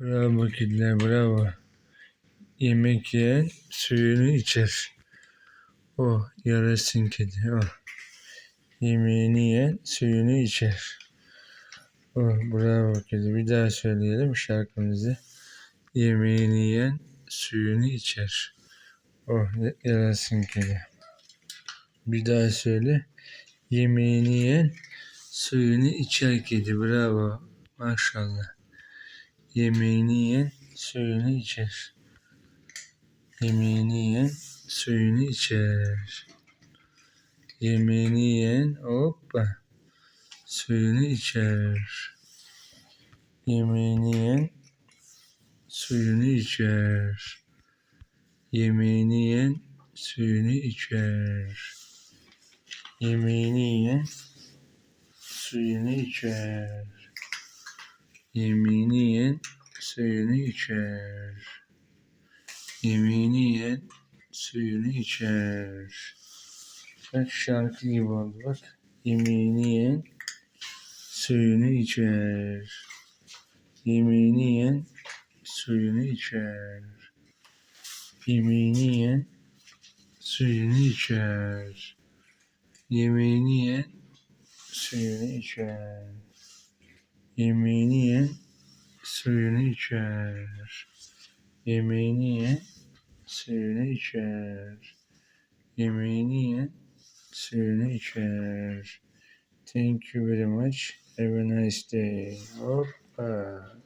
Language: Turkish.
Bravo kediler bravo. Yemek yiyen suyunu içer. Oh yarasın kedi oh. Yemeğini yiyen suyunu içer. Oh bravo kedi. Bir daha söyleyelim şarkımızı. Yemeğini yiyen suyunu içer. Oh yarasın kedi. Bir daha söyle. Yemeğini yiyen suyunu içer kedi. Bravo. Maşallah. Yemeğini yiyen suyunu içer. Yemeğini yiyen suyunu içer. Yemeğini yiyen hoppa suyunu içer. Yemeğini yiyen suyunu içer. Yemeğini yiyen suyunu içer. Yemeğini yiyen suyunu içer. Yemeğini yiyen suyunu içer. Yemeğini yiyen suyunu içer. Bak şarkı gibi oldu bak. Yemeğini yiyen suyunu içer. Yemeğini yiyen suyunu içer. Yemeğini yiyen suyunu içer. Yemeğini yiyen suyunu içer. Yemeğini yiyen suyunu içer. Yemeğini yiyen suyunu içer. Yemeğini yiyen suyunu içer. Thank you very much. Have a nice day. Hoppa.